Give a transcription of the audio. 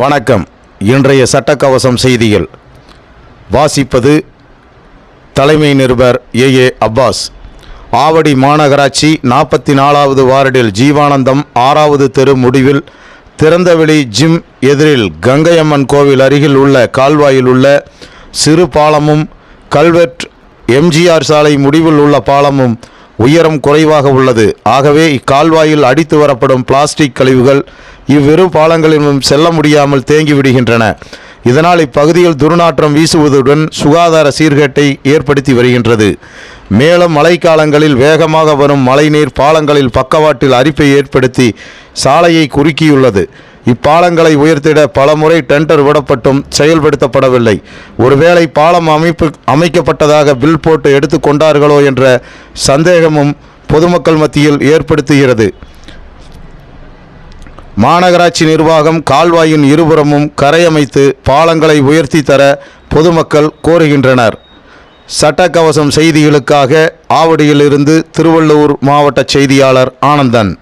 வணக்கம். இன்றைய சட்டக்கவசம் செய்திகள். வாசிப்பது தலைமை நிருபர் ஏ. ஏ. அப்பாஸ். ஆவடி மாநகராட்சி நாற்பத்தி நாலாவது வார்டில் ஜீவானந்தம் ஆறாவது தெரு முடிவில் திறந்தவெளி ஜிம் எதிரில் கங்கையம்மன் கோவில் அருகில் உள்ள கால்வாயில் உள்ள சிறு பாலமும் கல்வெட் எம்ஜிஆர் சாலை முடிவில் உள்ள பாலமும் உயரம் குறைவாக உள்ளது. ஆகவே இக்கால்வாயில் அடித்து வரப்படும் பிளாஸ்டிக் கழிவுகள் இவ்விரு பாலங்களிலும் செல்ல முடியாமல் தேங்கி விடுகின்றன. இதனால் இப்பகுதியில் துர்நாற்றம் வீசுவதுடன் சுகாதார சீர்கேட்டை ஏற்படுத்தி வருகின்றது. மேலும் மழைக்காலங்களில் வேகமாக வரும் மழைநீர் பாலங்களில் பக்கவாட்டில் அரிப்பை ஏற்படுத்தி சாலையை குறுக்கியுள்ளது. இப்பாலங்களை உயர்த்திட பலமுறை டெண்டர் விடப்பட்டும் செயல்படுத்தப்படவில்லை. ஒருவேளை பாலம் அமைப்பு அமைக்கப்பட்டதாக பில் போட்டு எடுத்துக்கொண்டார்களோ என்ற சந்தேகமும் பொதுமக்கள் மத்தியில் ஏற்படுத்துகிறது. மாநகராட்சி நிர்வாகம் கால்வாயின் இருபுறமும் கரையமைத்து பாலங்களை உயர்த்தி தர பொதுமக்கள் கோருகின்றனர். சட்டக்கவசம் செய்திகளுக்காக ஆவடியிலிருந்து திருவள்ளூர் மாவட்ட செய்தியாளர் ஆனந்தன்.